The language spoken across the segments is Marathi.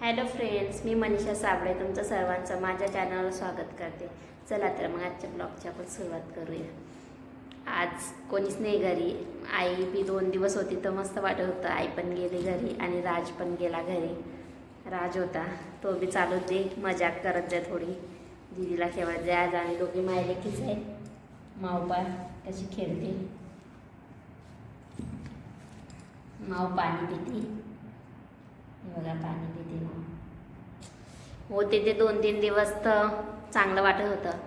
हॅलो फ्रेंड्स मी मनीषा साबळे तुमचं सर्वांचं माझ्या चॅनलवर स्वागत करते. चला तर मग आजच्या ब्लॉगची आपण सुरुवात करूया. आज कोणीच नाही घरी. आई बी दोन दिवस होती तर मस्त वाटत होतं. आई पण गेली घरी आणि राज पण गेला घरी. राज होता. तो बी चालू दे. मजाक करत जाय थोडी. दिदीला खेळत जाय आज आम्ही दोघी मायलेकीच आहे. मावपा कशी खेळते. माव पाणी पिती बघा पाणी पिते मग होते ते दोन तीन दिवस तर चांगलं वाटत होतं.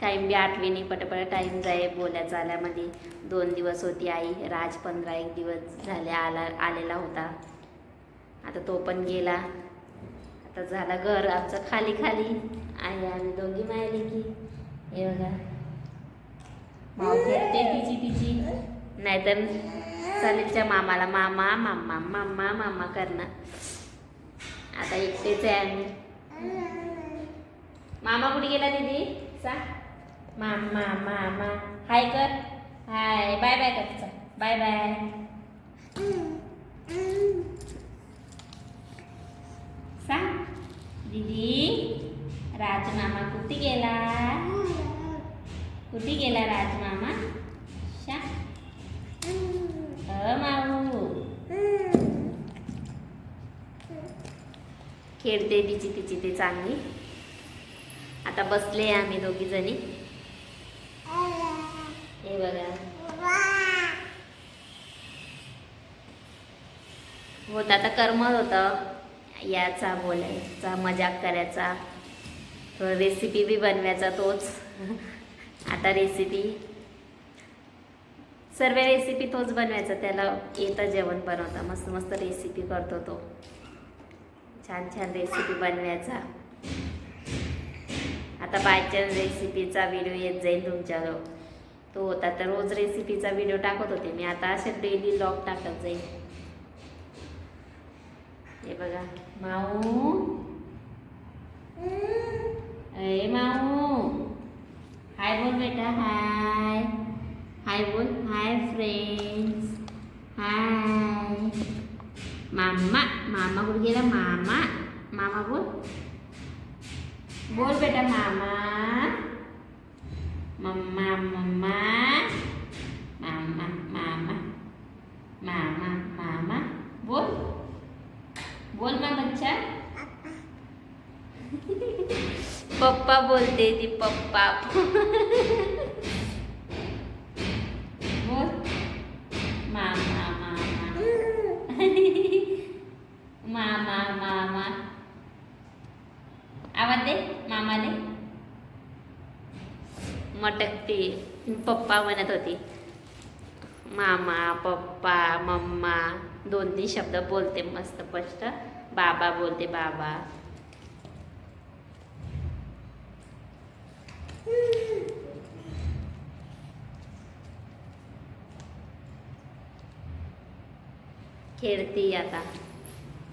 टाईम बी आठवीने पटपट टाईम जाय बोल्या चाल्यामध्ये. दोन दिवस होती आई राज पंधरा एक दिवस झाले आला आलेला होता. आता तो पण गेला. आता झाला घर आमचं खाली खाली. आई आम्ही दोघी मायले की हे बघा. माव खेळते तिची तिची. नाहीतर चालेलच्या मामाला मामा मामा मामा मामा करणं आता एकटेच आहे आम्ही मामा कुठे गेला दीदी सा मामा मामा हाय कर हाय बाय बाय कर तिचा बाय बाय सांग दीदी राजमामा कुठे गेला कुठे गेला राजमामा शा अ माऊ खेळते तिची तिची ते चांगली. आता बसले आम्ही दोघी जणी. हे बघा. होत आता करमत होतं. याचा बोलायचा मजाक करायचा. थोडं रेसिपी बी बनवायचा तोच. आता रेसिपी सर्व रेसिपी तोच बनवायचा. त्याला येतं जेवण बनवता मस्त मस्त रेसिपी करतो तो. छान छान रेसिपी बनवायचा. आता बायचान्स रेसिपीचा व्हिडिओ येत जाईल तुमच्याजवळ. तो होता तर रोज रेसिपीचा व्हिडिओ टाकत होते. मी आता असे डेली लॉग टाकत जाईल हे बघा. माऊ. ए माऊ. हाय बोल बेटा हाय. हाय बोल. Hi friends hi. मामा. मामा कुठे गेला मामा मामा बोल बोल बेटा मामा मम्मा मम्मा मामा मामा मामा मामा बोल बोल ना बच्चा पप्पा बोलते ती पप्पा ते पप्पा म्हणत होती. मामा पप्पा मम्मा दोन तीन शब्द बोलते मस्त स्पष्ट. बाबा बोलते बाबा. खेळते आता.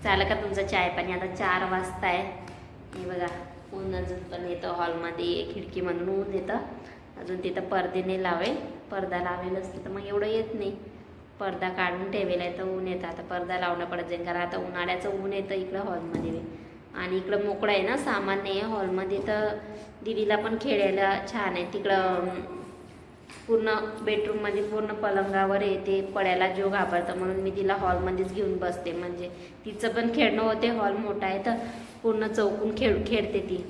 झालं का तुमचं चाय पाणी? आता चार वाजता आहे हे बघा ऊन अजून पण येतं. हॉलमध्ये खिडकीमधून ऊन येतं. अजून तिथं पडदे नाही लावेल पडदा लावेल असतं तर मग एवढं येत नाही. पडदा काढून ठेवेला आहे तर ऊन येतं. आता पडदा लावणं पडत जाईल कारण आता उन्हाळ्याचं ऊन येतं इकडं हॉलमध्ये. आणि इकडं मोकळं आहे ना सामान नाही आहे. हॉलमध्ये तर दिदीला पण खेळायला छान आहे. तिकडं पूर्ण बेडरूममध्ये पूर्ण पलंगावर येते पडायला जीव घाबरतं. म्हणून मी तिला हॉलमध्येच घेऊन बसते. म्हणजे तिचं पण खेळणं होते. हॉल मोठा आहे तर पूर्ण चौकून खेळ खेळते ती.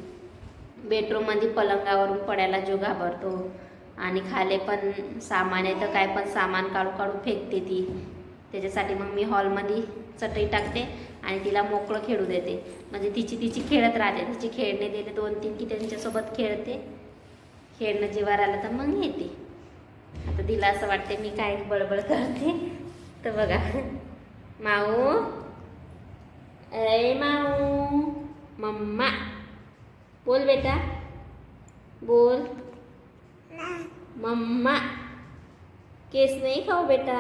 बेडरूममध्ये पलंगावरून पडायला जीव घाबरतो. आणि खाले पण सामान आहे तर काय पण सामान काढू काढू फेकते ती. त्याच्यासाठी मग मी हॉलमध्ये चटई टाकते आणि तिला मोकळं खेळू देते. म्हणजे तिची तिची खेळत राहते. तिची खेळणे देते दोन तीन की त्यांच्यासोबत खेळते. खेळणं जीवार आलं तर मग येते. आता तिला असं वाटते मी काय बडबड करते. तर बघा. माऊ. अरे माऊ. मम्मा. बोल बेटा बोल मम्मा केस नाही खाऊ बेटा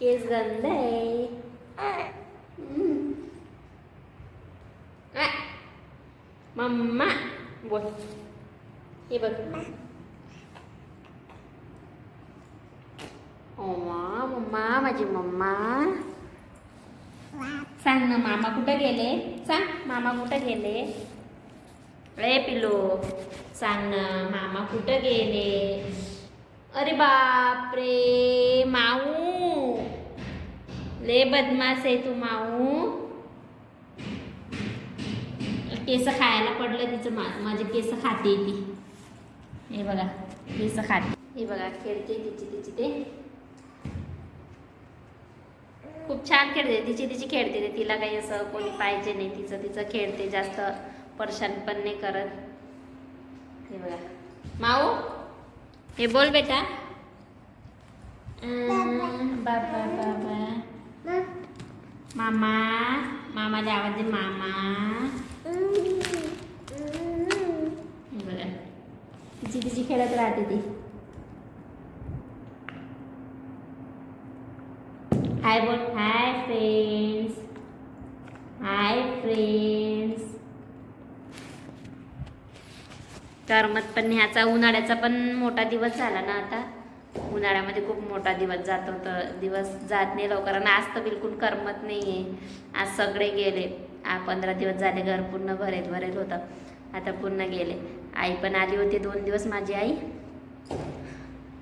केस गंद आहे हम्म. आ. मम्मा बोल हे बघ मम्मा मम्मा माझी मम्मा सांग ना मामा कुठं गेले सांग मामा कुठं गेले ए पिलो सांग ना मामा कुठं गेले? अरे बाप रे माऊ. ले बदमाश आहे तू माऊ. केस खायला पडलं तिचं मा माझे केस खाते ती. हे बघा केस खाते. हे बघा खेळते तिची तिची ते. खूप छान खेळते तिची तिची खेळते ते तिला काही असं कोणी पाहिजे नाही तिचं तिचं खेळते जास्त. परेशान पण नाही करत. हे बघा. माऊ? हे बोल बेटा. बाबा. बाबा मामा मामाला आवाज दे मामा. हे बघा. तिची तिची खेळत राहते ती. हाय बोल हाय फ्रेंड्स हाय फ्रेंड्स करमत पण ह्याचा उन्हाळ्याचा पण मोठा दिवस झाला ना आता. उन्हाळ्यामध्ये खूप मोठा दिवस जातो तर दिवस जात नाही लवकर. आणि आज तर बिलकुल करमत नाही आहे आज सगळे गेले. आ पंधरा दिवस झाले घर पूर्ण भरेल भरेल होतं. आता पूर्ण गेले. आई पण आली होती दोन दिवस माझी आई.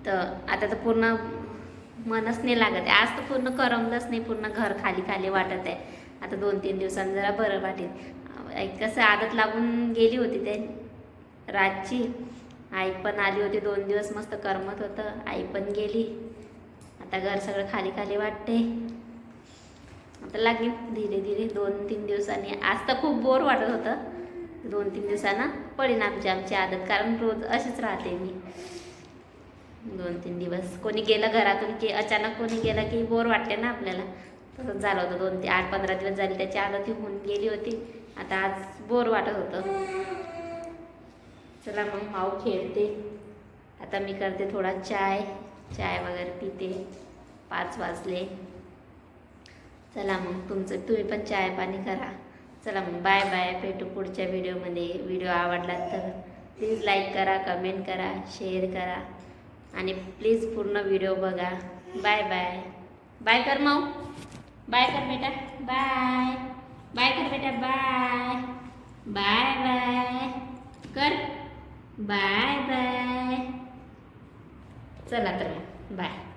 तर आता तर पूर्ण मनच नाही लागत आहे. आज तर पूर्ण करमलंच नाही. पूर्ण घर खाली खाली वाटत आहे. आता दोन तीन दिवसांनी जरा बरं वाटेल. एक कसं आदत लागून गेली होती ते. रातची. आई पण आली होती दोन दिवस मस्त करमत होतं. आई पण गेली. आता घर सगळं खाली खाली वाटते. आता लागेल धीरे धीरे दोन तीन दिवसांनी. आज तर खूप बोर वाटत होतं. दोन तीन दिवसांना पडेन आमची आमची आदत. कारण रोज अशीच राहते मी. दोन तीन दिवस. कोणी गेलं घरातून की अचानक कोणी गेलं की बोर वाटते ना आपल्याला. तसंच झालं होतं दोन ते आठ पंधरा दिवस झाले त्याची आदत होऊन गेली होती. आता आज बोर वाटत होतं. चला मग माऊ खेळते. आता मी करते थोडा चाय. चाय वगैरे पिते. पाच वाजले. चला मग तुमचं तुम्ही पण चाय पाणी करा. चला मग बाय बाय भेटू पुढच्या व्हिडिओमध्ये व्हिडिओ आवडला तर प्लीज लाईक करा कमेंट करा शेअर करा. आणि प्लीज पूर्ण व्हिडिओ बघा. बाय बाय बाय कर माऊ. बाय कर बेटा. बाय बाय कर बेटा. बाय बाय बाय कर. Bye bye. चला तर मग बाय.